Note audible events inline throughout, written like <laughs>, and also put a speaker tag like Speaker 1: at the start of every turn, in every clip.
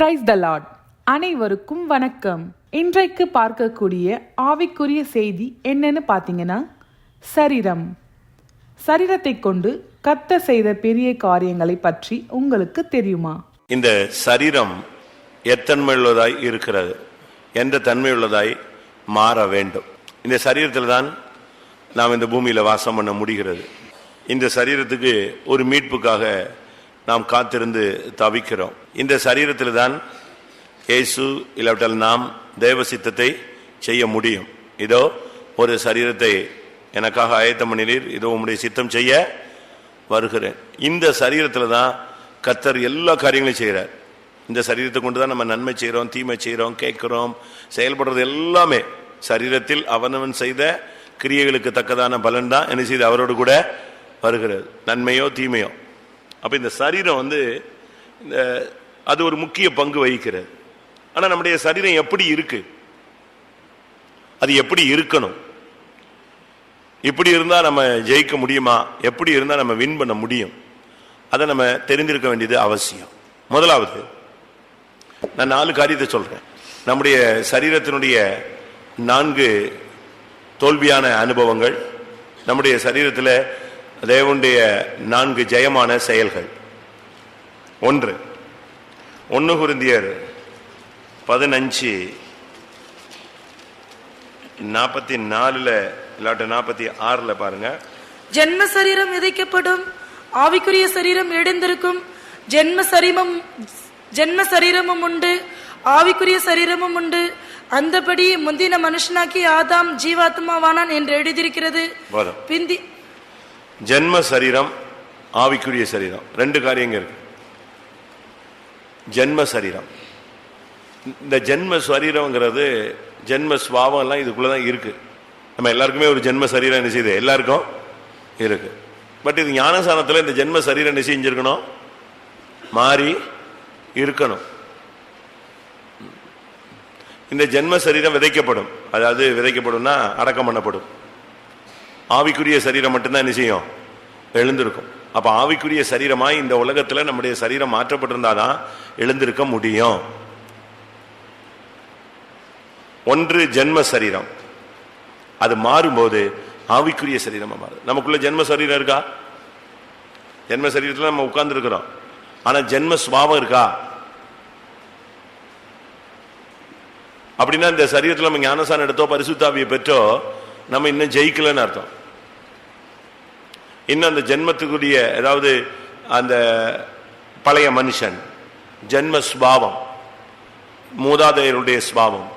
Speaker 1: Praise the Lord அனைவருக்கும் வணக்கம். இன்றைக்கு பார்க்கக்கூடிய ஆவிக்குரிய செய்தி என்னன்னு பார்த்தீங்கன்னா சரீரம். சரீரத்தை கொண்டு கத்த செய்த பெரிய காரியங்களை பற்றி உங்களுக்கு தெரியுமா?
Speaker 2: இந்த சரீரம் எத்தன்மையுள்ளதாய் இருக்கிறது எந்த தன்மையுள்ளதாய் மாற வேண்டும். இந்த சரீரத்தில் தான் நாம் இந்த பூமியில் வாசம் பண்ண முடிகிறது. இந்த சரீரத்துக்கு ஒரு மீட்புக்காக நாம் காத்திருந்து தவிக்கிறோம். இந்த சரீரத்தில் தான் இயேசு இல்லாவிட்டால் நாம் தேவ சித்தத்தை செய்ய முடியும். இதோ ஒரு சரீரத்தை எனக்காக ஆயத்தம் பண்ணினீர். இதோ உம்முடைய சித்தம் செய்ய வருகிறேன். இந்த சரீரத்தில் தான் கத்தர் எல்லா காரியங்களையும் செய்கிறார். இந்த சரீரத்தை கொண்டு தான் நம்ம நன்மை செய்கிறோம் தீமை செய்கிறோம் கேட்குறோம் செயல்படுறது எல்லாமே சரீரத்தில் அவனவன் செய்த கிரியைகளுக்கு தக்கதான பலன் தான் என்ன செய்து? அவரோடு கூட வருகிறது. நன்மையோ தீமையோ. அப்போ இந்த சரீரம் வந்து இந்த அது ஒரு முக்கிய பங்கு வகிக்கிறது. ஆனால் நம்முடைய சரீரம் எப்படி இருக்கு? அது எப்படி இருக்கணும்? இப்படி இருந்தால் நம்ம ஜெயிக்க முடியுமா? எப்படி இருந்தால் நம்ம வின் பண்ண முடியும்? அதை நம்ம தெரிந்திருக்க வேண்டியது அவசியம். முதலாவது நான் நாலு காரியத்தை சொல்றேன். நம்முடைய சரீரத்தினுடைய நான்கு தோல்வியான அனுபவங்கள் நம்முடைய சரீரத்தில் தேவனுடைய நான்கு ஜெயமான செயல்கள். ஒன்று ஒன்று குருந்தியர் பதினஞ்சு நாற்பத்தி நாலுல இல்லாட்ட நாற்பத்தி ஆறுல பாருங்க.
Speaker 3: ஜென்ம சரீரம் விதைக்கப்படும் ஆவிக்குரிய சரீரம் எழுந்திருக்கும். ஜென்ம சரீரம் ஜென்ம சரீரமும் உண்டு. ஆவிக்குரிய சரீரமும் உண்டு. அந்தபடி முந்தின மனுஷனாக்கி ஆதாம் ஜீவாத்மாவானான் என்று எழுதியிருக்கிறது. பிந்தி
Speaker 2: ஜென்ம சரீரம் ஆவிக்குரிய சரீரம். ரெண்டு காரியங்க இருக்கு. ஜென்ம சரீரம். இந்த ஜென்ம சரீரம்ங்கிறது ஜென்ம சுவாவம்லாம் எல்லாம் இதுக்குள்ளதான் இருக்கு. நம்ம எல்லாருக்குமே ஒரு ஜென்ம சரீரம் என்ன செய்யுது? எல்லாருக்கும் இருக்கு. பட் இது ஞானசானத்தில் இந்த ஜென்ம சரீரம் என்ன செஞ்சிருக்கணும்? மாறி இருக்கணும். இந்த ஜென்ம சரீரம் விதைக்கப்படும். அதாவது விதைக்கப்படும்னா அடக்கம் பண்ணப்படும். ஆவிக்குரிய சரீரம் மட்டும்தான் என்ன செய்யும்? எழுந்திருக்கும். அப்போ ஆவிக்குரிய சரீரமாய் இந்த உலகத்தில் நம்முடைய சரீரம் மாற்றப்பட்டிருந்தாதான் எழுந்திருக்க முடியும். ஒன்று ஜென்ம சரீரம். அது மாறும்போது ஆவிக்குரிய சரீரமாக மாறுது. நமக்குள்ள ஜென்ம சரீரம் இருக்கா? ஜென்ம சரீரத்தில் நம்ம உட்கார்ந்துருக்கிறோம். ஆனால் ஜென்ம சுபாவம் இருக்கா? அப்படின்னா இந்த சரீரத்தில் நம்ம ஞானசானம் எடுத்தோ பரிசுத்தாவியை பெற்றோ நம்ம இன்னும் ஜெயிக்கலன்னு அர்த்தம். இன்னும் அந்த ஜென்மத்துக்குரிய அதாவது அந்த பழைய மனுஷன் ஜென்ம ஸ்வாவம் மூதாதையருடைய ஸ்வாவம்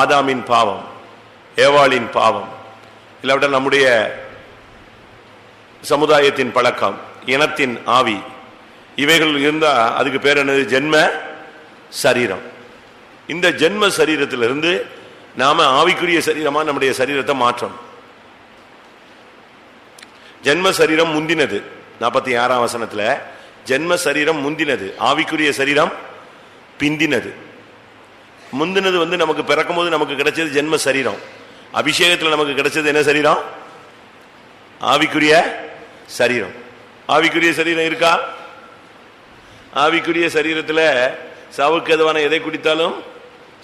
Speaker 2: ஆதாமின் பாவம் ஏவாளின் பாவம் இல்லாவிட்டால் நம்முடைய சமுதாயத்தின் பழக்கம் இனத்தின் ஆவி இவைகள் இருந்தால் அதுக்கு பேர் என்னது? ஜென்ம சரீரம். இந்த ஜென்ம சரீரத்திலிருந்து நாம் ஆவிக்குரிய சரீரமாக நம்முடைய சரீரத்தை மாற்றணும். ஜென்ம சரீரம் முந்தினது. நாற்பத்தி ஆறாம் வசனத்துல ஜென்ம சரீரம் முந்தினது ஆவிக்குரிய சரீரம் பிந்தினது. முந்தினது வந்து நமக்கு பிறக்கும் போது நமக்கு கிடைச்சது ஜென்ம சரீரம். அபிஷேகத்தில் நமக்கு கிடைச்சது என்ன சரீரம்? ஆவிக்குரிய சரீரம். ஆவிக்குரிய சரீரம் இருக்கா? ஆவிக்குரிய சரீரத்தில் சவுக்கு எதுவான எதை குடித்தாலும்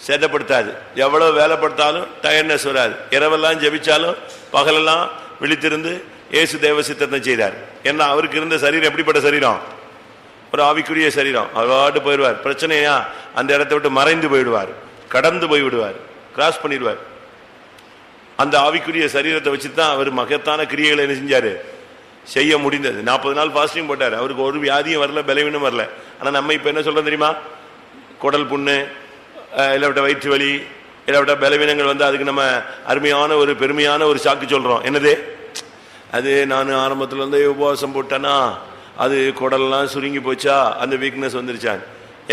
Speaker 2: சேதப்படுத்தாது. எவ்வளோ வேலைப்படுத்தாலும் டயர்னஸ் வராது. இரவெல்லாம் ஜெபிச்சாலும் பகலெல்லாம் விழித்திருந்து இயேசு தேவ சித்தத்தை செய்தார். ஏன்னா அவருக்கு இருந்த சரீரம் எப்படிப்பட்ட சரீரம்? ஒரு ஆவிக்குரிய சரீரம். அவாட்டு போயிடுவார். பிரச்சனையா? அந்த இடத்தை விட்டு மறைந்து போயிடுவார். கடந்து போய் விடுவார் கிராஸ் பண்ணிடுவார். அந்த ஆவிக்குரிய சரீரத்தை வச்சு தான் அவர் மகத்தான கிரியைகளை என்ன செஞ்சாரு? செய்ய முடிந்தது. நாற்பது நாள் ஃபாஸ்டிங் போட்டார். அவருக்கு ஒரு வியாதியும் வரல பலவீனம் வரல. ஆனா நம்ம இப்ப என்ன சொல்றோம் தெரியுமா? குடல் புண்ணு இல்லாவிட்ட வயிற்று வலி இல்லாவிட்ட பலவீனங்கள் வந்து அதுக்கு நம்ம அருமையான ஒரு பெருமையான ஒரு சாக்கு சொல்றோம். என்னது? அது நான் ஆரம்பத்தில் இருந்தே உபவாசம் போட்டேனா அது குடல்லாம் சுருங்கி போச்சா அந்த வீக்னஸ் வந்துருச்சான்.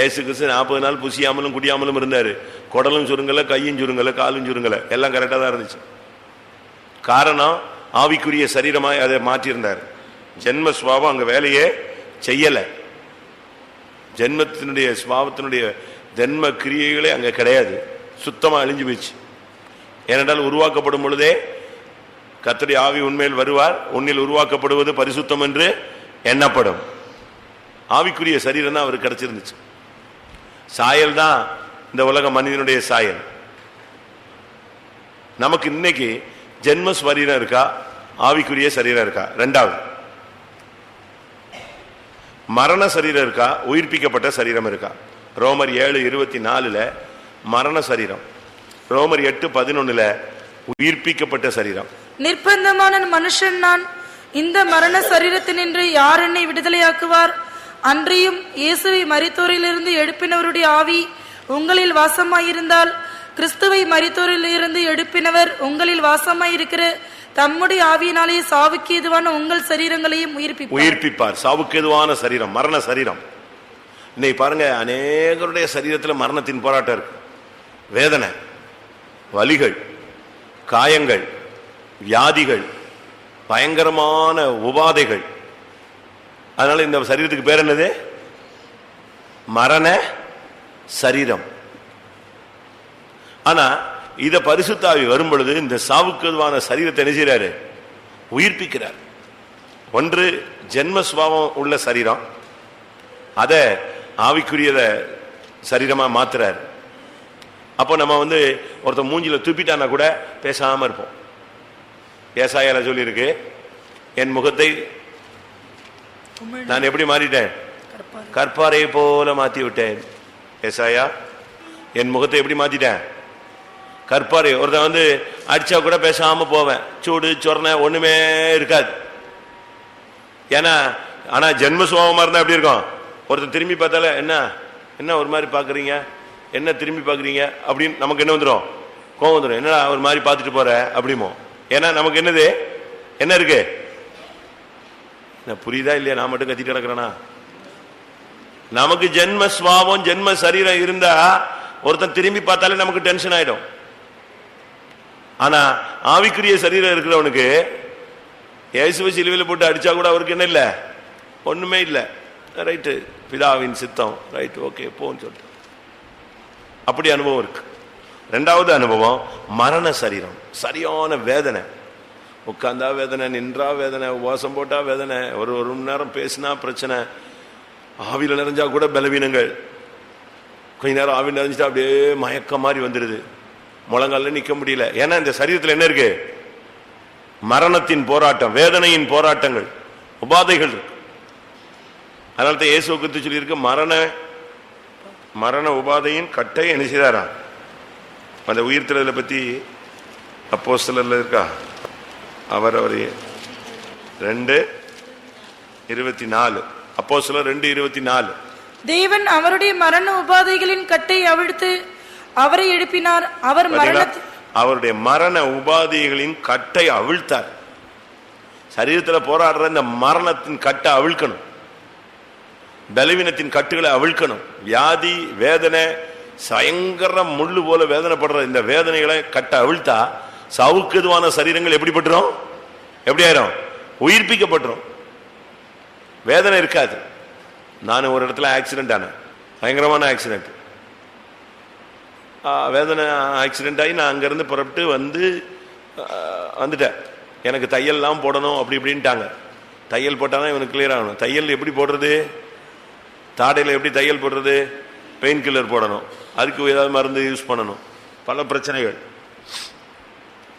Speaker 2: ஏசு கிறிஸ்து நாற்பது நாள் புசியாமலும் குடியாமலும் இருந்தார். குடலும் சுருங்கலை கையும் சுருங்கலை காலும் சுருங்கலை எல்லாம் கரெக்டாக தான் இருந்துச்சு. காரணம் ஆவிக்குரிய சரீரமாக அதை மாற்றியிருந்தார். ஜென்ம சுவாவம் அங்கே வேலையே செய்யலை. ஜென்மத்தினுடைய சுவாவத்தினுடைய ஜென்ம கிரியைகளே அங்கே கிடையாது. சுத்தமாக அழிஞ்சு போச்சு ஏனென்றால் உருவாக்கப்படும் பொழுதே கத்தடி ஆவி உண்மையில் வருவார் உன்னில் உருவாக்கப்படுவது பரிசுத்தம் என்று எண்ணப்படும். ஆவிக்குரிய சரீரம் தான் அவருக்கு கிடைச்சிருந்துச்சு. சாயல் தான் இந்த உலக மனிதனுடைய சாயல். நமக்கு இன்னைக்கு ஜென்ம சரீரம் இருக்கா? ஆவிக்குரிய சரீரம் இருக்கா? ரெண்டாவது. மரண சரீரம் இருக்கா? உயிர்ப்பிக்கப்பட்ட சரீரம் இருக்கா? ரோமர் ஏழு இருபத்தி நாலுல மரண சரீரம். ரோமர் எட்டு பதினொன்னுல உயிர்ப்பிக்கப்பட்ட சரீரம்.
Speaker 3: நிர்பந்தமான மனுஷன் நான். இந்த மரண சரீரத்தினின்று யார் என்னை விடுதலையாக்குவார்? அன்றியும் இயேசுவை மறித்தோரிலிருந்து எழுப்பினவருடைய ஆவி உங்களில் வாசமாயிருந்தால் கிறிஸ்துவை மறித்தோரிலிருந்து எழுப்பினவர் உங்களில் வாசமாயிருக்கிற தம்முடைய ஆவியினாலே சாவுக்கு எதுவான உங்கள் சரீரங்களையும் உயிர்ப்பிப்பார்.
Speaker 2: உயிர்ப்பிப்பார். சாவுக்கு எதுவான சரீரம் மரண சரீரம். இன்னைக்கு பாருங்க அநேகருடைய சரீரத்தில் மரணத்தின் போராட்டம் இருக்கு. வேதனை வலிகள் காயங்கள் வியாதிகள் பயங்கரமான உபாதைகள். அதனால இந்த சரீரத்துக்கு பேர் என்னது? மரண சரீரம். ஆனா இத பரிசுத்தாவி வரும் பொழுது இந்த சாவுக்குவான சரீரத்தை என்ன செய்யறாரு உயிர்ப்பிக்கிறார். ஒன்று ஜென்மஸ்வாவம் உள்ள சரீரம். அத ஆவிக்குரியத சரீரமா மாத்துறார். அப்போ நம்ம வந்து ஒருத்தன் மூஞ்சில துப்பிட்டானா கூட பேசாம இருப்போம். ஏசாயால சொல்லியிருக்கு என் முகத்தை நான் எப்படி மாறிட்டேன்? கற்பாரை போல மாத்தி விட்டேன். ஏசாயா என் முகத்தை எப்படி மாத்திட்டேன்? கற்பாரை ஒருத்தன் வந்து அடிச்சா கூட பேசாம போவேன். சூடு சொரணை ஒண்ணுமே இருக்காது. ஏன்னா ஆனா ஜென்ம சுபாவமா இருந்தா எப்படி இருக்கும்? ஒருத்தர் திரும்பி பார்த்தாலே என்ன? என்ன ஒரு மாதிரி பாக்குறீங்க என்ன திரும்பி பாக்குறீங்க அப்படின்னு நமக்கு என்ன வந்துடும் கோவம் வந்துடும் என்னடா ஒரு மாதிரி பார்த்துட்டு போற? அப்படிமோ ஏன்னா நமக்கு என்னது? என்ன இருக்கு? புரியுதா இல்லையா? நான் மட்டும் கத்திட்டு கிடக்குறேனா? நமக்கு ஜென்ம சுவாபம் ஜென்ம சரீரம் இருந்தா ஒருத்தன் திரும்பி பார்த்தாலே நமக்கு டென்ஷன் ஆயிடும். ஆனா ஆவிக்குரிய சரீரம் இருக்கிறவனுக்கு இயேசுவை சிலுவையில் போட்டு அடிச்சா கூட அவருக்கு என்ன இல்லை? ஒண்ணுமே இல்லை. ரைட்டு பிதாவின் சித்தம். ரைட்டு ஓகே போன்னு சொல்லிட்டு. அப்படி அனுபவம் இருக்கு. ரெண்டாவது அனுபவம் மரண சரீரம். சரியான வேதனை. உட்காந்தா வேதனை நின்றா வேதனை உவாசம் போட்டா வேதனை ஒரு ஒரு மணி நேரம் பேசினா பிரச்சனை. ஆவியில் நிறைஞ்சா கூட பலவீனங்கள். கொஞ்ச நேரம் ஆவி நிறைஞ்சிட்டா அப்படியே மயக்கம் மாதிரி வந்துடுது முழங்கால நிற்க முடியல. ஏன்னா இந்த சரீரத்தில் என்ன இருக்கு? மரணத்தின் போராட்டம் வேதனையின் போராட்டங்கள் உபாதைகள் இருக்கு. அதனால தான் இயேசு சொல்லியிருக்கு மரண மரண உபாதையின் கட்டை என்ன செய்தாரான் அந்த உயிர்த்தலை பத்தி அப்போ இருக்கா? அவர் அவர் ரெண்டு இருபத்தி நாலு அப்போ ரெண்டு இருபத்தி நாலு
Speaker 3: தேவன் அவருடைய மரண உபாதைகளின் கட்டை அவிழ்த்து அவரை எழுப்பினார். அவர்? மரண
Speaker 2: அவருடைய மரண உபாதைகளின் கட்டை அவிழ்த்தார். சரீரத்தில் போராடுற இந்த மரணத்தின் கட்டை அவிழ்க்கணும். பலவீனத்தின் கட்டுகளை அவிழ்க்கணும். வியாதி வேதனை பயங்கர முள்ளு போல வேதனைப்படுற இந்த வேதனைகளை கட்ட அவிழ்த்தா சாவுக்கு சரீரங்கள் எப்படி பட்டுரும்? எப்படி ஆயிரும்? உயிர்ப்பிக்கப்பட்டுரும். வேதனை இருக்காது. நான் ஒரு இடத்துல ஆக்சிடென்ட் ஆனேன். பயங்கரமான ஆக்சிடென்ட் வேதனை ஆக்சிடென்ட் ஆகி நான் அங்கேருந்து புறப்பட்டு வந்து வந்துட்டேன். எனக்கு தையல்லாம் போடணும் அப்படி இப்படின்ட்டாங்க. தையல் போட்டால் தான் இவனுக்கு கிளியர் ஆகணும். தையல் எப்படி போடுறது? தாடையில் எப்படி தையல் போடுறது? பெயின் கில்லர் போடணும். அதுக்கு ஏதாவது மருந்து யூஸ் பண்ணணும். பல பிரச்சனைகள்.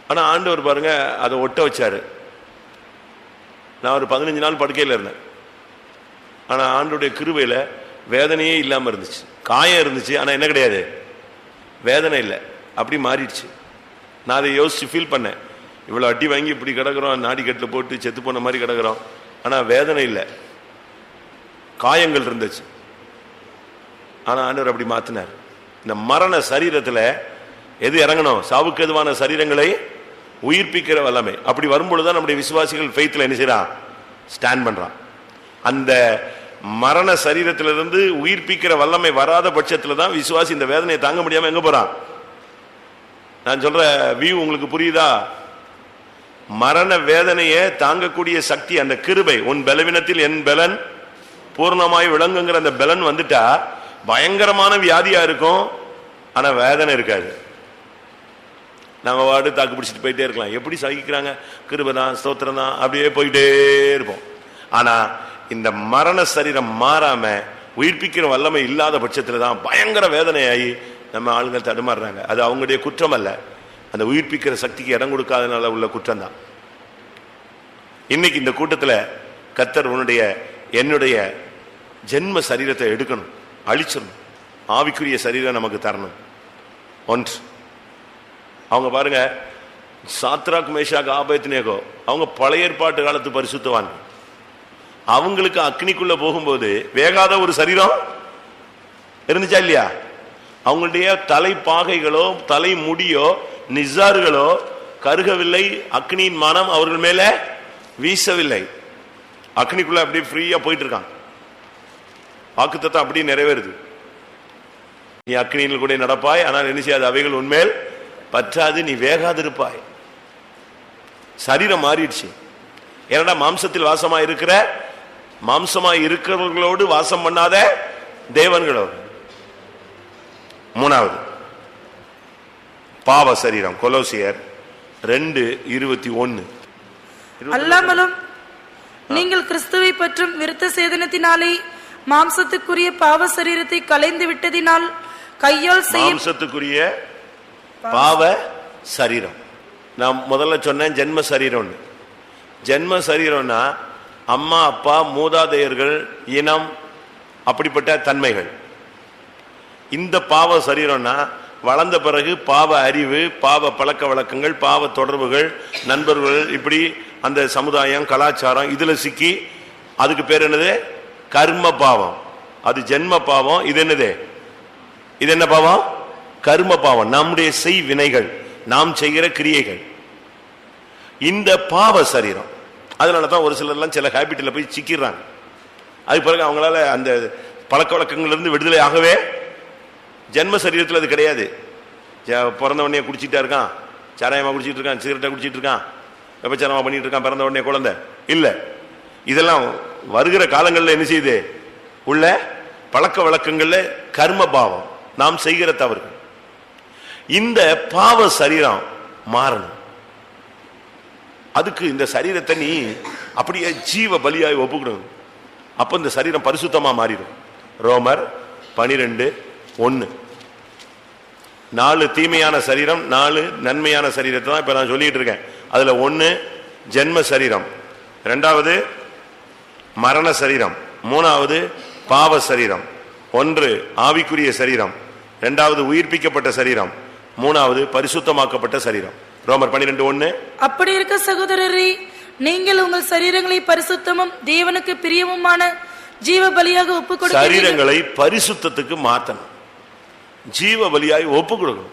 Speaker 2: ஆனால் ஆண்டவர் பாருங்க அதை ஒட்ட வச்சார். நான் ஒரு பதினஞ்சு நாள் படுக்கையில் இருந்தேன். ஆனால் ஆண்டுடைய கிருவையில் வேதனையே இல்லாமல் இருந்துச்சு. காயம் இருந்துச்சு ஆனால் என்ன கிடையாது? வேதனை இல்லை. அப்படி மாறிடுச்சு. நான் அதை யோசித்து ஃபீல் பண்ணேன். இவ்வளோ அடி வாங்கி இப்படி கிடக்கிறோம் நாடி கட்டில் போட்டு செத்து போன மாதிரி கிடக்கிறோம். ஆனால் வேதனை இல்லை. காயங்கள் இருந்துச்சு. ஆனால் ஆண்டவர் அப்படி மாற்றினார் இந்த மரண சரீரத்தில் எது இறங்கணும்? சாவுக்கு எதுவான சரீரங்களை உயிர்ப்பிக்கிற வல்லமை. அப்படி வரும்பொழுது தான் நம்முடைய விசுவாசிகள் ஃபெய்த்தில் என்ன செய்கிறான் ஸ்டாண்ட் பண்ணுறான் அந்த மரண சரீரத்திலிருந்து உயிர்ப்பிக்கிற வல்லமை வராத பட்சத்தில் தான் விசுவாசி இந்த வேதனையை தாங்க முடியாமல் எங்கே போகிறான் நான் சொல்கிற வியூ உங்களுக்கு புரியுதா? மரண வேதனையை தாங்கக்கூடிய சக்தி அந்த கிருபை உன் பலவீனத்தில் என் பலன் பூர்ணமாய் விளங்குங்கிற அந்த பலன் வந்துட்டா பயங்கரமான வியாதியா இருக்கும் ஆனா வேதனை இருக்காது. நம்ம வாடு தாக்கு பிடிச்சிட்டு போயிட்டே இருக்கலாம். எப்படி சகிக்கிறாங்க? கிருபதான் ஸ்தோத்திரம் தான் அப்படியே போயிட்டே இருப்போம். ஆனா இந்த மரண சரீரம் மாறாம உயிர்ப்பிக்கிற வல்லமை இல்லாத பட்சத்தில் தான் பயங்கர வேதனையாகி நம்ம ஆளுங்க தடுமாறுறாங்க. அது அவங்களுடைய குற்றம் அல்ல. அந்த உயிர்ப்பிக்கிற சக்திக்கு இடம் கொடுக்காதனால உள்ள குற்றம் தான். இன்னைக்கு இந்த கூட்டத்தில் கத்தர் உன்னுடைய என்னுடைய ஜென்ம சரீரத்தை எடுக்கணும். அழிச்சிடணும். ஆவிக்குரிய சரீரம் நமக்கு தரணும். ஒன்று. அவங்க பாருங்க சாத்ராக் மேஷாக் ஆபயத்தினேகோ அவங்க பழைய ஏற்பாட்டு காலத்து பரிசுத்தவான் அவங்களுக்கு அக்னிக்குள்ள போகும்போது வேகாத ஒரு சரீரம் இருந்துச்சா இல்லையா? அவங்களுடைய தலை பாகைகளோ தலை முடியோ நிசார்களோ கருகவில்லை அக்னியின் மனம் அவர்கள் மேல வீசவில்லை. அக்னிக்குள்ள அப்படியே ஃப்ரீயா போயிட்டு இருக்கான் வாக்குத்தத்தம் அப்படியே நிறைவேறுது. நீ அக்னியில் கூட நடப்பாய் ஆனால் என்ன செய்யாது அவைகள் உண்மையில் பற்றாது நீ வேகாதிருப்பாய். சரீரம் மாறிடுச்சு. ஏன்னா மாம்சத்தில் வாசமா இருக்கிற மாம்சமா இருக்கிறவர்களோடு வாசம் பண்ணாத தேவன்களோடு. மூணாவது பாவ சரீரம் கொலோசியர் ரெண்டு இருபத்தி ஒன்னு.
Speaker 3: அல்லாமலும் நீங்கள் கிறிஸ்துவை பற்றும் விருத்த சேதனத்தினாலே மாம்சத்துக்குரிய பாவ சரீரத்தை கலைந்து விட்டதினால் கையால்
Speaker 2: மாம்சத்துக்குரிய பாவ சரீரம். நான் முதல்ல சொன்னேன் ஜென்ம சரீரம்னு. ஜென்ம சரீரம்னா அம்மா அப்பா மூதாதையர்கள் இனம் அப்படிப்பட்ட தன்மைகள். இந்த பாவ சரீரம்னா வளர்ந்த பிறகு பாவ அறிவு பாவ பழக்க வழக்கங்கள் பாவ தொடர்புகள் நண்பர்கள் இப்படி அந்த சமுதாயம் கலாச்சாரம் இதுல சிக்கி அதுக்கு பேர் என்னது? கர்ம பாவம் அது ஜென்ம பாவம் இது என்னது? இது என்ன பாவம்? கர்ம பாவம் நம்முடைய செய் வினைகள் நாம் செய்கிற கிரியைகள். இந்த பாவ சரீரம். அதனால தான் ஒரு சிலர்லாம் சில ஹேபிட்டில் போய் சிக்கிறாங்க அது பிறகு அவங்களால அந்த பழக்க வழக்கங்கள்லேருந்து விடுதலை ஆகவே ஜென்ம சரீரத்தில் அது கிடையாது. ஜ- பிறந்த உடனே குடிச்சிட்டா இருக்கான். சாராயமாக குடிச்சிட்டு இருக்கான் சிகரெட்டாக குடிச்சிட்டு இருக்கான். வெப்பச்சாரமாக பண்ணிட்டு இருக்கான் பிறந்த உடனே குழந்தை. இல்லை. இதெல்லாம் வருகிற காலங்களில் என்ன செய்யுது? உள்ள பழக்க வழக்கங்கள்ல கர்ம பாவம். நாம் செய்கிற தவறுகள் இந்த பாவ சரீரம் மாறணும். அதுக்கு இந்த சரீரத்தை நீ அப்படியே ஜீவ பலியாய் ஒப்புக்கணும். அப்ப இந்த சரீரம் பரிசுத்தமா மாறிடும். ரோமர் பனிரெண்டு ஒன்னு. நாலு தீமையான சரீரம் நாலு நன்மையான சரீரத்தை தான் இப்ப நான் சொல்லிட்டு இருக்கேன். அதுல ஒன்னு ஜென்ம சரீரம். ரெண்டாவது மரண சரீரம். மூணாவது பாவ சரீரம். ஒன்று ஆவிக்குரிய சரீரம். இரண்டாவது உயிர்ப்பிக்கப்பட்ட சரீரம். மூணாவது பரிசுத்தமாக்கப்பட்ட சரீரம். ரோமர் பன்னிரெண்டு ஒன்னு.
Speaker 3: அப்படி இருக்க சகோதரரே நீங்கள் உங்கள் சரீரங்களை பரிசுத்தமும் தேவனுக்கு பிரியமுமான ஜீவ பலியாக ஒப்பு கொடுக்க
Speaker 2: சரீரங்களை பரிசுத்தத்துக்கு மாத்தணும். ஜீவ பலியாய் ஒப்பு கொடுக்கணும்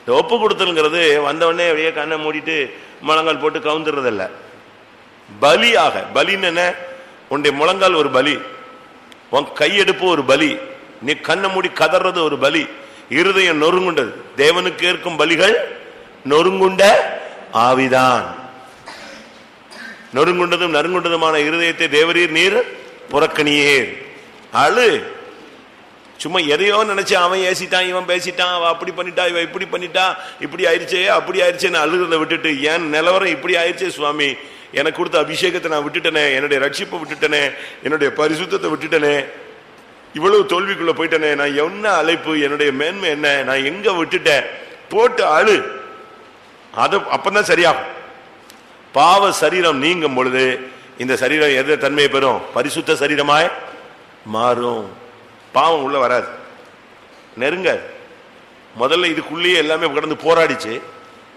Speaker 2: இந்த ஒப்பு கொடுத்தல்ங்கிறது வந்தவொடனே அப்படியே கண்ணை மூடிட்டு முழங்கால் போட்டு கவுந்துறதில்ல பலியாக பலின்னு என்ன? உன்னுடைய முழங்கால் ஒரு பலி. உன் கையெடுப்பு ஒரு பலி. நீ கண்ணை மூடி கதறது ஒரு பலி. இருதயம் நொறுங்குண்டது. தேவனுக்கு ஏற்கும் பலிகள் நொறுங்குண்ட ஆவிதான். நொறுங்குண்டதும் நறுங்குண்டதுமான இருதயத்தை தேவரீர் நீர் புறக்கணியேர். அழு. சும்மா எதையோ நினைச்சு அவன் ஏசிட்டான் இவன் பேசிட்டான் அவன் அப்படி பண்ணிட்டா இவன் இப்படி பண்ணிட்டா இப்படி ஆயிடுச்சே அப்படி ஆயிடுச்சேன்னு அழுகிறத விட்டுட்டு ஏன் நிலவரம் இப்படி ஆயிடுச்சே சுவாமி? எனக்கு கொடுத்த அபிஷேகத்தை நான் விட்டுட்டனே என்னுடைய ரட்சிப்பை விட்டுட்டனே என்னுடைய பரிசுத்தத்தை விட்டுட்டனே இவ்வளவு தோல்விக்குள்ள போயிட்டனே நான் என்ன அழைப்பு என்னுடைய மேன்மை என்ன நான் எங்க விட்டுட்டேன்? போட்டு அழு. அது அப்பதான் சரியாகும். பாவ சரீரம் நீங்கும் பொழுது இந்த சரீரம் எத தன்மையை பெறும்? பரிசுத்த சரீரமாய் மாறும். பாவம் உள்ள வராது. நெருங்க. முதல்ல இதுக்குள்ளேயே எல்லாமே கடந்து போராடிச்சு.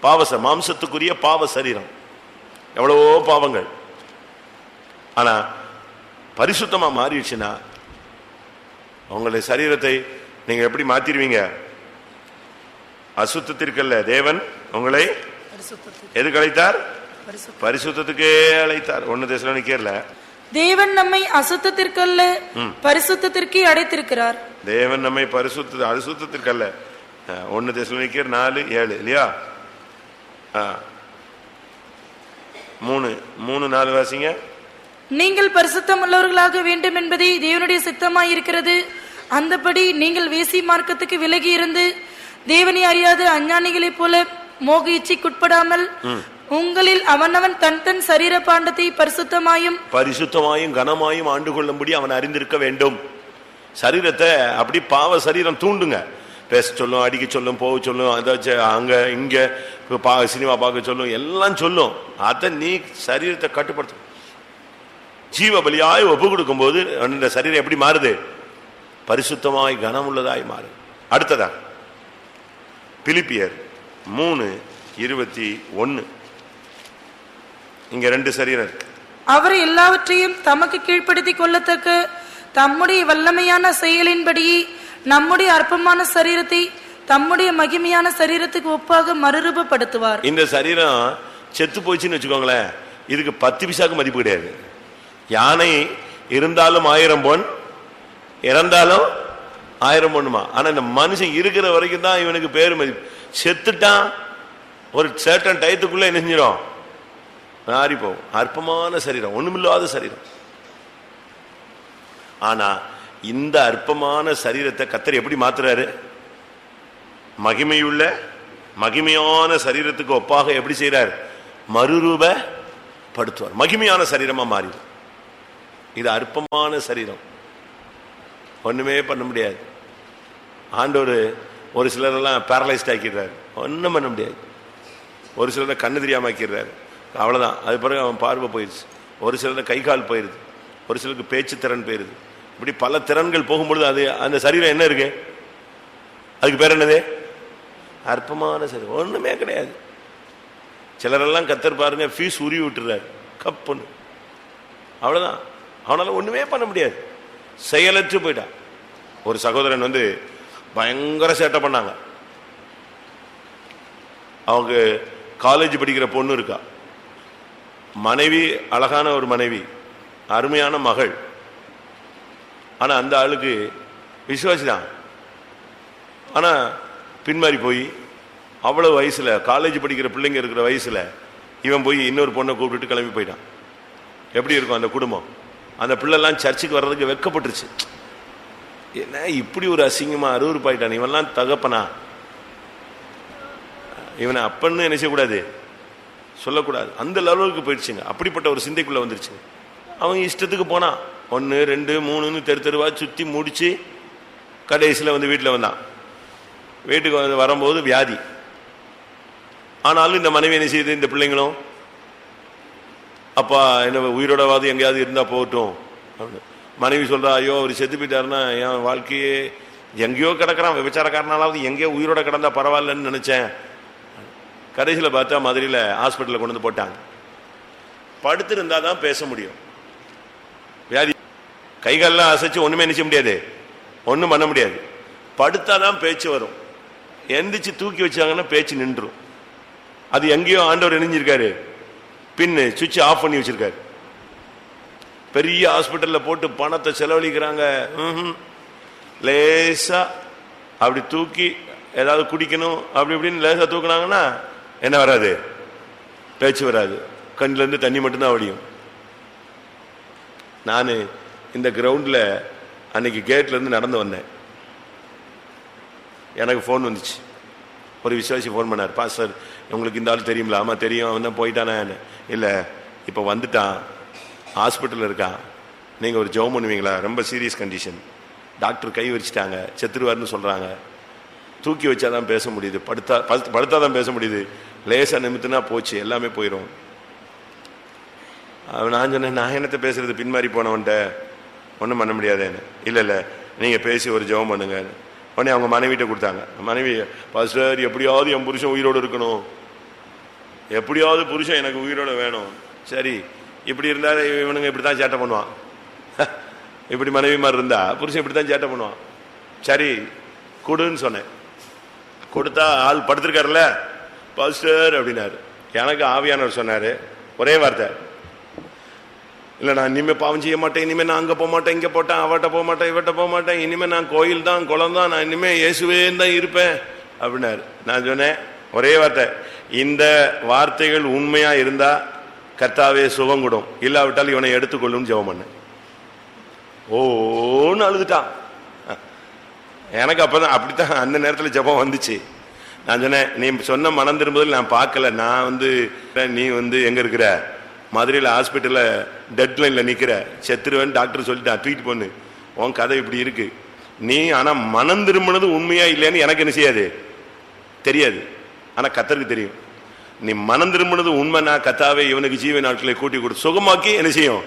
Speaker 2: பாவச மாம்சத்துக்குரிய பாவ சரீரம். எவ்வளவோ பாவங்கள். ஆனா பரிசுத்தமா மாறிடுச்சுன்னா உங்களுடைய சரீரத்தை நீங்க எப்படி மாத்திருவீங்க அசுத்தத்திற்கல்ல. தேவன் உங்களை எதுக்கு அழைத்தார்? பரிசுத்தத்துக்கே அழைத்தார். ஒன்னு தேசல
Speaker 3: தேவன் நம்மை அசுத்தத்திற்கல்ல பரிசுத்தத்திற்கே அடைத்திருக்கிறார்.
Speaker 2: தேவன் நம்மை பரிசுத்த அசுத்தத்திற்கல்ல. ஒன்னு தேசலோனிக்கர் நாலு ஏழு இல்லையா. மூணு மூணு நாலு வாசிங்க.
Speaker 3: நீங்கள் பரிசுத்தம் உள்ளவர்களாக வேண்டும் என்பதே தேவனுடைய சித்தமாய் இருக்கிறது அந்தபடி நீங்கள் வேசி மார்க்கத்துக்கு விலகி இருந்து தேவனை அறியாத அஞ்ஞானிகளைப் போல மோக இச்சைக்குட்படாமல் உங்களில் அவனவன் தன் தன் சரீர பாண்டத்தை பரிசுத்தமாயும்
Speaker 2: பரிசுத்தமாயும் கனமாயும் ஆண்டு கொள்ளும்படி அவன் அறிந்திருக்க வேண்டும். சரீரத்தை அப்படி பாவ சரீரம் தூண்டுங்க. பேச சொல்லும் அடிக்க சொல்லும் போக சொல்லும் அதாச்சும் அங்க இங்க பா சினிமா பார்க்க சொல்லும் எல்லாம் சொல்லும். அதை நீ சரீரத்தை கட்டுப்படுத்த. ஜீவ பலியாய் ஒப்பு கொடுக்கும்போது அந்த சரீரம் எப்படி மாறுது? பரிசுத்தமாய் கனம் உள்ளதாய் மாறுது. அடுத்ததா? பிலிப்பியர் மூணு இருபத்தி ஒன்னு இங்க ரெண்டு சரீரம் இருக்கு.
Speaker 3: அவர் எல்லாவற்றையும் தமக்கு கீழ்ப்படுத்திக் கொள்ளத்தக்க தம்முடைய வல்லமையான செயலின்படி நம்முடைய அற்பமான சரீரத்தை தம்முடைய மகிமையான சரீரத்துக்கு ஒப்பாக மறுரூபப்படுத்துவார்.
Speaker 2: இந்த சரீரம் செத்து போச்சுன்னு வச்சுக்கோங்களேன். இதுக்கு பத்து பிசாக்கு மதிப்பு கிடையாது. யானை இருந்தாலும் ஆயிரம் பொன் இறந்தாலும் ஆயிரம் பொண்ணுமா ஆனால் இந்த மனுஷன் இருக்கிற வரைக்கும் தான் இவனுக்கு பேர் மதிப்பு செத்துட்டான் ஒரு சேட்டன் டயத்துக்குள்ளே என்ன செஞ்சிடும்? மாறி போகும் அற்பமான சரீரம் ஒன்றுமில்லாத சரீரம். ஆனால் இந்த அற்பமான சரீரத்தை கத்தர் எப்படி மாத்துறாரு? மகிமையுள்ள மகிமையான சரீரத்துக்கு ஒப்பாக எப்படி செய்றார்? மறுரூபப்படுத்துவார். மகிமையான சரீரமா மாறிடும். இது அற்பமான சரீரம். ஒண்ணுமே பண்ண முடியாது. ஆண்டவர் ஒரு சிலரெல்லாம் பேரலைஸ்ட் ஆக்கிடுறாரு. ஒன்றும் பண்ண முடியாது. ஒரு சிலரை கண்ணு தெரியாம ஆக்கிடுறாரு. அவ்வளவுதான். அது பிறகு அவன் பார்வை போயிடுச்சு ஒரு சிலர் கை கால் போயிருது. ஒரு சிலருக்கு பேச்சு திறன் போயிருது. இப்படி பல திறன்கள் போகும்பொழுது அது அந்த சரீரம் என்ன இருக்கு? அதுக்கு பேர் என்னது? அற்பமான சரீரம். ஒண்ணுமே கிடையாது. சிலரெல்லாம் கத்தர் பாருங்க ஃபீஸ் உருவி விட்டுறாரு. கப்புன்னு. அவ்வளவுதான். அவனால ஒண்ணுமே பண்ண முடியாது. செயலற்று போயிட்டான் ஒரு சகோதரன் வந்து பயங்கர சேட்டை பண்ணாங்க. அவங்க காலேஜ் படிக்கிற பொண்ணு இருக்கா. மனைவி அழகான ஒரு மனைவி அருமையான மகள். ஆனால் அந்த ஆளுக்கு விசுவாசிதான் ஆனால் பின்மாறி போய் அவ்வளோ வயசுல காலேஜ் படிக்கிற பிள்ளைங்க இருக்கிற வயசுல இவன் போய் இன்னொரு பொண்ணை கூப்பிட்டுட்டு கிளம்பி போயிட்டான். எப்படி இருக்கும் அந்த குடும்பம்? அந்த பிள்ளைலாம் சர்ச்சுக்கு வர்றதுக்கு வெக்கப்பட்டுருச்சு என்ன இப்படி ஒரு அசிங்கமா அருவருப்பாயிட்டான். இவன்லாம் தகப்பனா? இவனை அப்பன்னு என்ன செய்யக்கூடாது? சொல்லக்கூடாது. அந்த லெவலுக்கு போயிடுச்சுங்க. அப்படிப்பட்ட ஒரு சிந்தைக்குள்ளே வந்துருச்சுங்க அவன் இஷ்டத்துக்கு போனான். ஒன்று ரெண்டு மூணுன்னு தெரு தெருவா சுற்றி முடித்து கடைசியில் வந்து வீட்டில் வந்தான். வீட்டுக்கு வந்து வரும்போது வியாதி. ஆனாலும் இந்த மனைவி என்ன செய்யுது இந்த பிள்ளைங்களும் அப்பா என்ன உயிரோடவாது எங்கேயாவது இருந்தால் போகட்டும். அப்படின்னு. மனைவி சொல்கிறா ஐயோ அவர் செத்து போயிட்டாருன்னா என் வாழ்க்கையே எங்கேயோ கிடக்கிறான். விபச்சாரக்காரனாலாவது எங்கேயோ உயிரோட கிடந்தா பரவாயில்லன்னு நினச்சேன். கடைசியில் பார்த்தா மதுரையில் ஹாஸ்பிட்டலில் கொண்டு வந்து போட்டாங்க. படுத்திருந்தால் தான் பேச முடியும். கைகாலெல்லாம் அசைச்சு ஒன்றுமே நினைச்ச முடியாது. ஒன்றும் பண்ண முடியாது. படுத்தாதான் பேச்சு வரும். எந்திரிச்சு தூக்கி வச்சாங்கன்னா பேச்சு நின்றும். அது எங்கேயோ ஆண்டவர் இணைஞ்சிருக்காரு. பின்னு சுவிட்ச் ஆஃப் பண்ணி வச்சிருக்காரு. பெரிய ஹாஸ்பிட்டலில் போட்டு பணத்தை செலவழிக்கிறாங்க. ம்ஹும். லேசா அப்படி தூக்கி ஏதாவது குடிக்கணும் அப்படி இப்படின்னு லேசாக தூக்குனாங்கன்னா என்ன வராது? பேச்சு வராது. கண்ணிலேருந்து தண்ணி மட்டும்தான் வடியும் நான் இந்த கிரவுண்டில் அன்னைக்கு கேட்லேருந்து நடந்து வந்தேன். எனக்கு ஃபோன் வந்துச்சு. ஒரு விசுவாசி ஃபோன் பண்ணார். பாஸ்டர் உங்களுக்கு இந்த ஆள் தெரியுங்களா ஆமாம் தெரியும். அவன் தான் போயிட்டானே. இல்லை இப்போ வந்துட்டான். ஹாஸ்பிட்டலில் இருக்கான். நீங்கள் ஒரு ஜெபம் பண்ணுவீங்களா? ரொம்ப சீரியஸ் கண்டிஷன் டாக்டர் கை வச்சுட்டாங்க செத்துருவார்னு சொல்கிறாங்க தூக்கி வச்சாதான் பேச முடியுது. படுத்தா படுத்தா படுத்தாதான் பேச முடியுது. லேசாக நிமித்துனா போச்சு. எல்லாமே போயிடும் நான் சொன்னேன் நான் என்னத்த பேசுறது? பின்மாறி போனவன்ட்ட. ஒன்றும் பண்ண முடியாதேன்னு. இல்லை இல்லை நீங்கள் பேசி ஒரு ஜெபம் பண்ணுங்க உடனே அவங்க மனைவிட்ட கொடுத்தாங்க. மனைவி பாஸ்டர் எப்படியாவது என் புருஷன் உயிரோடு இருக்கணும். எப்படியாவது புருஷன் எனக்கு உயிரோடு வேணும். சரி இப்படி இருந்தால் இவனுங்க இப்படி தான் சேட்டை பண்ணுவான். <laughs> இப்படி மனைவி மாதிரி இருந்தா புருஷன் இப்படி தான் சேட்டை பண்ணுவான். சரி கொடுன்னு சொன்னேன். கொடுத்தா ஆள் படுத்திருக்காருல்ல? பாஸ்டர் அப்படின்னாரு. எனக்கு ஆவியானவர் சொன்னார். ஒரே வார்த்தை. இல்லைடா இனிமேல் இனிமே பாவம் செய்ய மாட்டேன் இனிமே நான் அங்கே போக மாட்டேன் இங்கே போட்டேன் அவட்ட போக மாட்டேன் இவட்ட போக மாட்டேன் இனிமேல் நான் கோயில் தான் குளம் தான் நான் இனிமேல் இயேசுவே தான் இருப்பேன் அப்படின்னாரு. நான் சொன்னேன் ஒரே வார்த்தை இந்த வார்த்தைகள் உண்மையாக இருந்தால் கர்த்தாவே சுகம் கொடும். இல்லாவிட்டால் இவனை எடுத்துக்கொள்ளும் ஜெபம் பண்ணேன். ஓன்னு அழுதுட்டான். எனக்கு அப்பதான் அப்படித்தான் அந்த நேரத்தில் ஜெபம் வந்துச்சு. நான் சொன்னேன் நீ சொன்ன மனம் திரும்புதல் நான் பார்க்கல நான் வந்து நீ வந்து எங்கே இருக்கிற? மதுரையில் ஹாஸ்பிட்டலில் டெட் லைனில் நிற்கிற செத்துருவேன் டாக்டர் சொல்லிட்டான் ட்வீட் பண்ணு உன் கதை இப்படி இருக்கு. நீ ஆனால் மனம் திரும்பினது உண்மையா இல்லையான்னு எனக்கு என்ன செய்யாது? தெரியாது. ஆனால் கத்தருக்கு தெரியும். நீ மனம் திரும்பினது உண்மைனா கத்தாவே இவனுக்கு ஜீவ நாட்களை கூட்டி கொடு. சுகமாக்கி என்ன செய்யும்?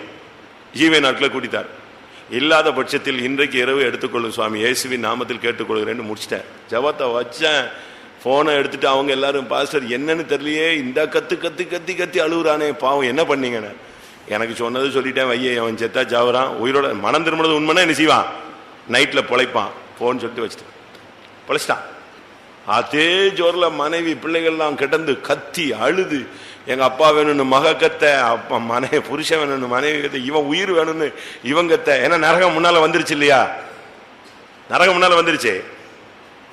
Speaker 2: ஜீவ நாட்களை கூட்டித்தார். இல்லாத பட்சத்தில் இன்றைக்கு இரவு எடுத்துக்கொள்ளும் சுவாமி. இயேசுவின் நாமத்தில் கேட்டுக்கொள்கிறேன்னு முடிச்சிட்டேன். ஜபத்தை வச்சேன். போனை எடுத்துட்டு அவங்க எல்லாரும் பாஸ்டர் என்னன்னு தெரியலையே இந்த கத்து கத்து கத்தி கத்தி அழுகுறானே பாவம் என்ன பண்ணீங்கன்னு? எனக்கு சொன்னது சொல்லிட்டேன் வையே அவன் செத்தா ஜாவறான் உயிரோட மனம் திரும்பினது உண்மைன்னா என்ன செய்வான்? நைட்ல பொழைப்பான். போன்னு சொல்லிட்டு வச்சுட்டான் பொழைச்சிட்டான். அதே ஜோர்ல மனைவி பிள்ளைகள்லாம் கிடந்து கத்தி அழுது எங்க அப்பா வேணும்னு மக கத்த அப்பா மனைவி புருஷன் வேணும்னு மனைவி கத்த இவன் உயிர் வேணும்னு இவன் கத்த. ஏன்னா நரகம் முன்னால வந்துருச்சு இல்லையா? நரகம் முன்னால வந்துருச்சு.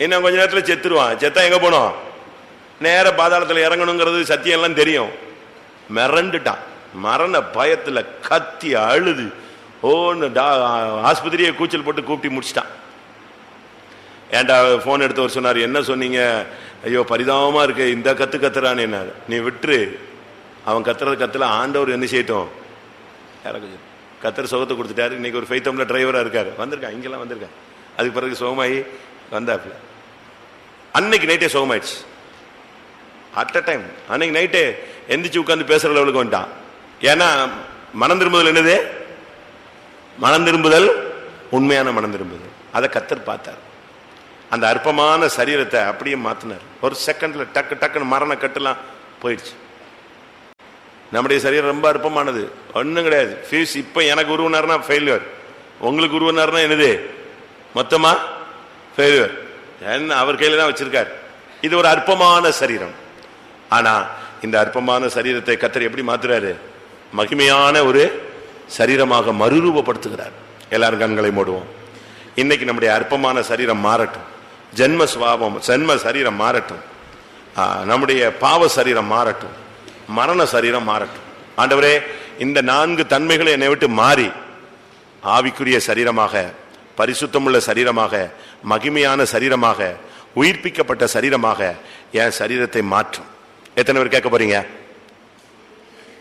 Speaker 2: இன்னும் கொஞ்ச நேரத்தில் செத்துருவான். செத்தா எங்க போனோம்? நேர பாதாளத்தில் இறங்கணுங்கிறது சத்தியம் எல்லாம் தெரியும். மிரண்டுட்டான். மரண பயத்தில் கத்தி அழுது. ஓன்னு டா- ஆஸ்பத்திரியை கூச்சல் போட்டு கூப்பிட்டு முடிச்சிட்டான். ஏன்டா ஃபோன் எடுத்தவர் சொன்னார் என்ன சொன்னீங்க? ஐயோ பரிதாபமா இருக்கு. இந்த கத்து கத்துறான்னு என்ன நீ விட்டுரு. அவன் கத்துறது கத்துல ஆண்டவர் என்ன செய்யட்டும்? கத்துற சுகத்தை கொடுத்துட்டாரு. இன்னைக்கு ஒரு ஃபைத்தம்ல டிரைவரா இருக்காரு. வந்திருக்கான். இங்கெல்லாம் வந்திருக்கான். அதுக்கு பிறகு சுகமாயி வந்தாப்புல. அன்னைக்கு நைட்டே சுகமாயிடுச்சு. அட் அ டைம் அன்னைக்கு நைட்டே எந்திரிச்சு உட்காந்து பேசுற லெவலுக்கு வந்துட்டான். ஏன்னா மனம் திரும்புதல் என்னது? மனம் திரும்புதல் உண்மையான மனம் திரும்புதல். அதை கத்தர் பார்த்தார். அந்த அற்பமான சரீரத்தை அப்படியே மாத்தினார். ஒரு செகண்ட்ல டக்கு டக்குன்னு மரண கட்டுலாம் போயிடுச்சு. நம்முடைய சரீரம் ரொம்ப அற்பமானது. ஒன்றும் கிடையாது. ஃபீஸ் இப்போ எனக்கு உருவனார்னா ஃபெயிலியர் உங்களுக்கு உருவனார்னா என்னது? மொத்தமாக ஃபெயில்யூர் என்ன அவர் கையில தான் வச்சிருக்கார். இது ஒரு அற்பமான சரீரம். ஆனா இந்த அற்பமான சரீரத்தை கத்தர் எப்படி மாத்துறாரு? மகிமையான ஒரு சரீரமாக மறுரூபப்படுத்துகிறார். எல்லாரும் கண்களை மூடுவோம். இன்னைக்கு நம்முடைய அற்பமான சரீரம் மாறட்டும். ஜென்ம சுவாபம் ஜென்ம சரீரம் மாறட்டும். நம்முடைய பாவ சரீரம் மாறட்டும். மரண சரீரம் மாறட்டும். ஆண்டவரே இந்த நான்கு தன்மைகளை என்னை விட்டு மாறி ஆவிக்குரிய சரீரமாக பரிசுத்தமுள்ள சரீரமாக மகிமையான சரீரமாக உயிர்ப்பிக்கப்பட்ட சரீரமாக என் சரீரத்தை மாற்றும். எத்தனை பேர் கேட்க போறீங்க?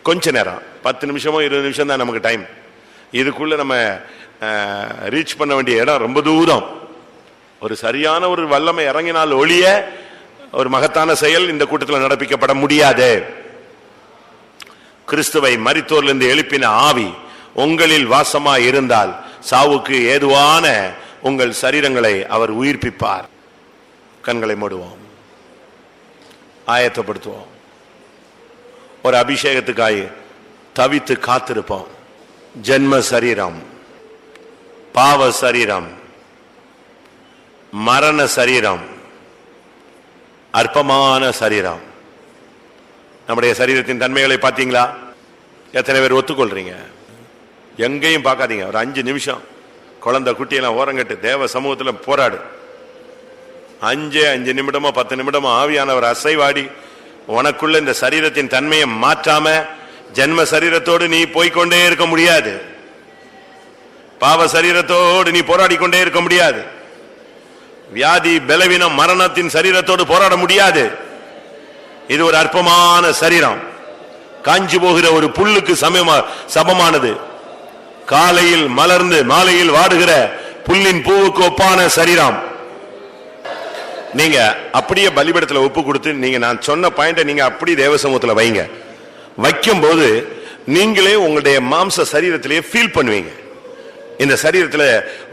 Speaker 2: கொஞ்ச நேரம். பத்து நிமிஷமோ இருபது நிமிஷம் தான் நமக்கு டைம் இதுக்குள்ள நம்ம ரீச் பண்ண வேண்டிய இடம் ரொம்ப தூரம். ஒரு சரியான ஒரு வல்லமை இறங்கினால் ஒழிய ஒரு மகத்தான செயல் இந்த கூட்டத்தில் நடப்பிக்கப்பட முடியாது. கிறிஸ்துவை மரித்தோர்லிருந்து எழுப்பின ஆவி உங்களில் வாசமா இருந்தால் சாவுக்கு ஏதுவான உங்கள் சரீரங்களை அவர் உயிர்ப்பிப்பார். கண்களை மூடுவோம். ஆயத்தப்படுத்துவோம். ஒரு அபிஷேகத்துக்காய் தவித்து காத்திருப்போம். ஜென்ம சரீரம் பாவ சரீரம் மரண சரீரம் அற்பமான சரீரம். நம்முடைய சரீரத்தின் தன்மைகளை பார்த்தீங்களா? எத்தனை பேர் ஒத்துக்கொள்றீங்க? எங்கேயும் பார்க்காதீங்க. ஒரு அஞ்சு நிமிஷம். குழந்தை குட்டியெல்லாம் ஓரங்கட்டு. தேவ சமூகத்தில் போராடு. அஞ்சே அஞ்சு நிமிடமோ பத்து நிமிடமோ ஆவியானவர் அசைவாடி உனக்குள்ள இந்த சரீரத்தின் தன்மையை மாற்றாம ஜென்ம சரீரத்தோடு நீ போய்க்கொண்டே இருக்க முடியாது. பாவ சரீரத்தோடு நீ போராடி கொண்டே இருக்க முடியாது. வியாதி பலவீனம் மரணத்தின் சரீரத்தோடு போராட முடியாது. இது ஒரு அற்பமான சரீரம். காஞ்சி போகிற ஒரு புல்லுக்கு சமயமா சமமானது. காலையில் மலர்ந்து மாலையில் வாடுகிற புல்லின் பூவுக்கு ஒப்பான சரீரம். நீங்க அப்படியே பலிபடத்துல ஒப்பு கொடுத்து நீங்க நான் சொன்ன பாயிண்ட நீங்க அப்படி தேவசமூகத்தில் வைங்க. வைக்கும் போது நீங்களே உங்களுடைய மாம்ச சரீரத்திலேயே ஃபீல் பண்ணுவீங்க. இந்த சரீரத்துல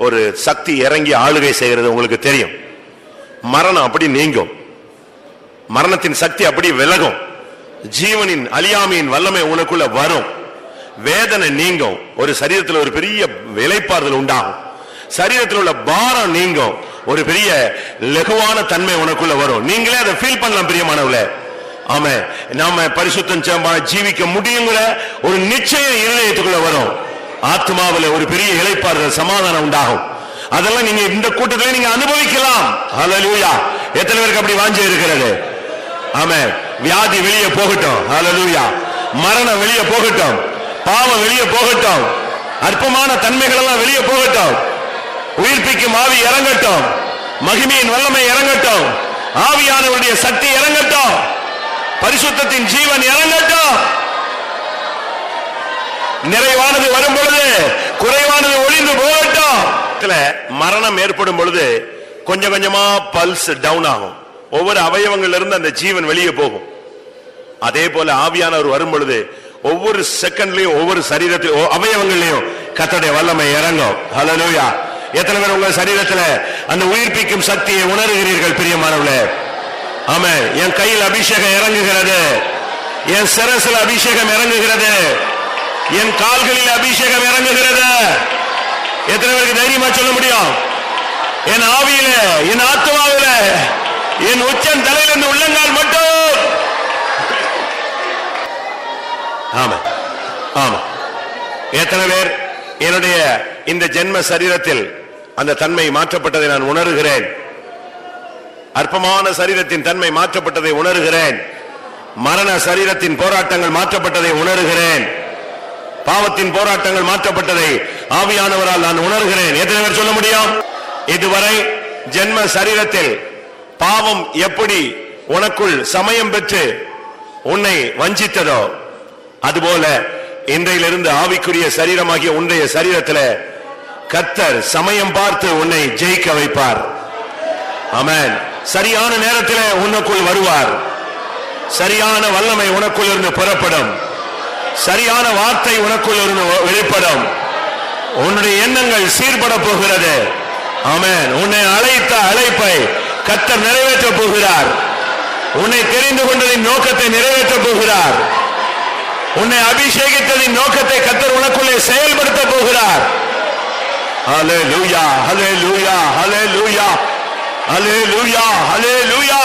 Speaker 2: ஒரு சக்தி இறங்கி ஆளுகை செய்கிறது உங்களுக்கு தெரியும். மரணம் அப்படி நீங்கும். மரணத்தின் சக்தி அப்படி விலகும். ஜீவனின் அழியாமையின் வல்லமை உனக்குள்ள வரும். வேதனை நீங்கும். ஒரு சரீரத்தில் ஒரு பெரிய விலைப்பாறுதல் உண்டாகும். சரீரத்தில் உள்ள பாரம் நீங்கும். ஒரு பெரிய லெகுவான தன்மை உனக்குள்ள வரும். நீங்களே அதை ஃபீல் பண்ணலாம் பிரியமானவளே ஆமா. நாம பரிசுத்தம் சேம்பான ஜீவிக்க முடியுங்கிற ஒரு நிச்சயம் இருதயத்துக்குள்ள வரும். ஆத்மாவில் ஒரு பெரிய இழைப்பாறுதல் சமாதானம் உண்டாகும். அதெல்லாம் நீங்க இந்த கூட்டத்தில் நீங்க அனுபவிக்கலாம். ஹலலூயா எத்தனை பேருக்கு அப்படி வாஞ்சி இருக்கிறது? ஆமே. வியாதி வெளியே போகட்டும். ஹலலூயா மரணம் வெளியே போகட்டும். பாவம் வெளியே போகட்டும். அற்பமான தன்மைகள் எல்லாம் வெளியே போகட்டும். உயிர்ப்பிக்கும் ஆவி இறங்கட்டும். மகிமையின் வல்லமை இறங்கட்டும். ஆவியானவருடைய சக்தி இறங்கட்டும். பரிசுத்தத்தின் ஜீவன் இறங்கட்டும். நிறைவானது வரும் பொழுது குறைவானது ஒளிந்து போகட்டும். மரணம் ஏற்படும் பொழுது கொஞ்சம் கொஞ்சமா பல்ஸ் டவுன் ஆகும். ஒவ்வொரு அவயவங்கள் இருந்து அந்த ஜீவன் வெளியே போகும். அதே போல ஆவியானவர் வரும் பொழுது ஒவ்வொரு செகண்ட்லயும் ஒவ்வொரு சரீரத்திலும் அவயவங்களையும் கத்தடைய வல்லமை இறங்கும். ஹalleluya எத்தனை பேர் உங்க சரீரத்துல அந்த உயிர்ப்பிக்கும் சக்தியை உணர்கிறீர்கள் பிரியமானவள ஆமா என் கையில் அபிஷேகம் இறங்குகிறது. என் சிரசில் அபிஷேகம் இறங்குகிறது. என் கால்களில் அபிஷேகம் இறங்குகிறது. எத்தனை பேருக்கு தைரியமா சொல்ல முடியும்? என் ஆவியில என் ஆத்மாவில என் உச்சன் தலையிலிருந்து உள்ளங்கால் மட்டும். ஆமா ஆமா. எத்தனை பேர் என்னுடைய இந்த ஜென்ம சரீரத்தில் அந்த தன்மை மாற்றப்பட்டதை நான் உணர்கிறேன்? அற்பமான சரீரத்தின் தன்மை மாற்றப்பட்டதை உணர்கிறேன். மரண சரீரத்தின் போராட்டங்கள் மாற்றப்பட்டதை உணர்கிறேன். பாவத்தின் போராட்டங்கள் மாற்றப்பட்டதை ஆவியானவரால் நான் உணர்கிறேன். எத்தனை பேர் சொல்ல முடியும்? இதுவரை ஜென்ம சரீரத்தில் பாவம் எப்படி உனக்குள் சமயம் பெற்று உன்னை வஞ்சித்ததோ அதுபோல இன்றையிலிருந்து ஆவிக்குரிய சரீரமாகிய உன்னுடைய சரீரத்தில் கத்தர் சமயம் பார்த்து உன்னை ஜெயிக்க வைப்பார். ஆமென். சரியான நேரத்தில் உனக்குள் வருவார். சரியான வல்லமை உனக்குள் இருந்து புறப்படும். சரியான வார்த்தை உனக்குள் இருந்து வெளிப்படும். உன்னுடைய எண்ணங்கள் சீர்பட போகிறது. ஆமேன். உன்னை அழைத்த அழைப்பை கத்தர் நிறைவேற்றப் போகிறார். உன்னை தெரிந்து கொண்டதின் நோக்கத்தை நிறைவேற்றப் போகிறார். உன்னை அபிஷேகித்ததின் நோக்கத்தை கத்தர் உனக்குள்ளே செயல்படுத்த போகிறார் ஹalleluya ஹalleluya ஹalleluya ஹalleluya ஹalleluya